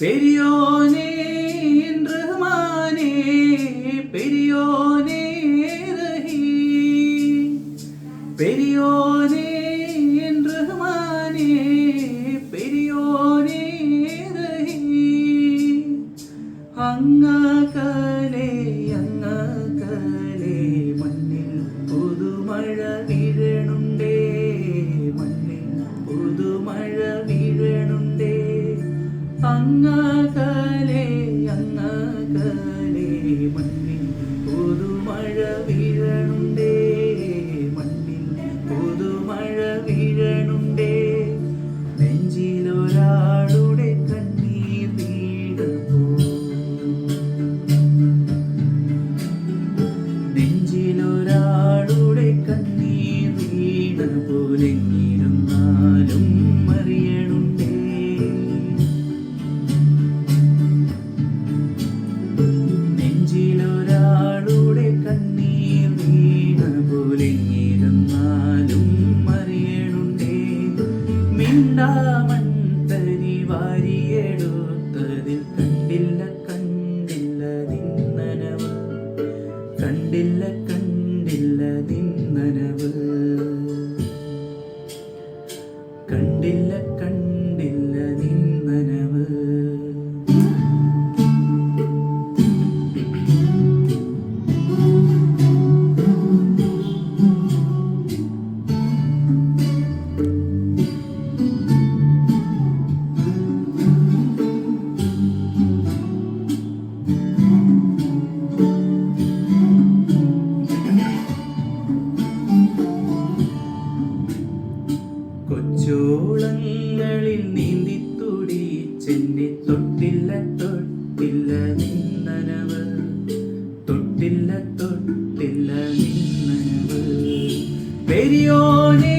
பெரியோனே என்று மானே பெரிய Guru Mara Viranu കണ്ടില്ല. കടലിൽ നീന്തി തുടിച്ചെന്നെ തൊട്ടില്ല തൊട്ടില്ല നിന്നനവ്. തൊട്ടില്ല തൊട്ടില്ല നിന്നനവ്. പെരിയോനേ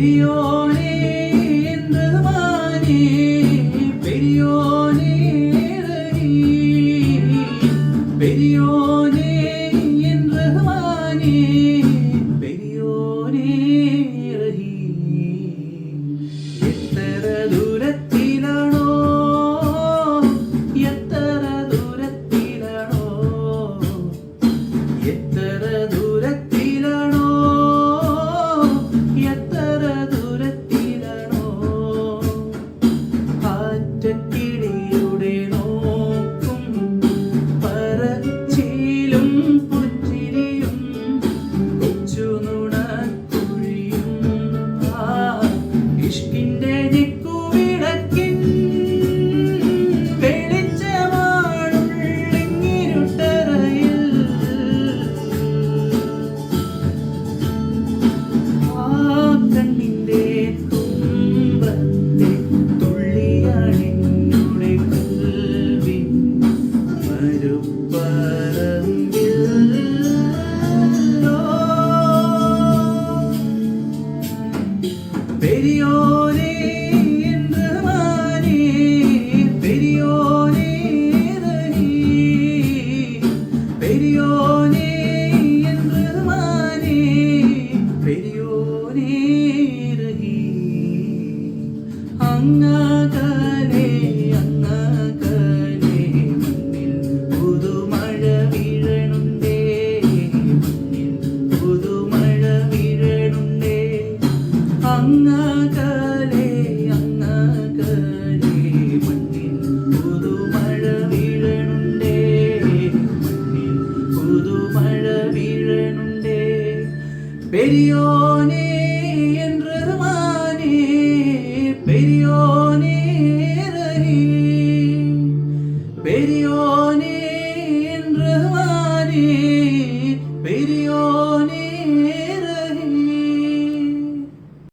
the on de பெரியோரே பெரியோனே என்று மானே பெரியோனே ரஹி பெரியோனே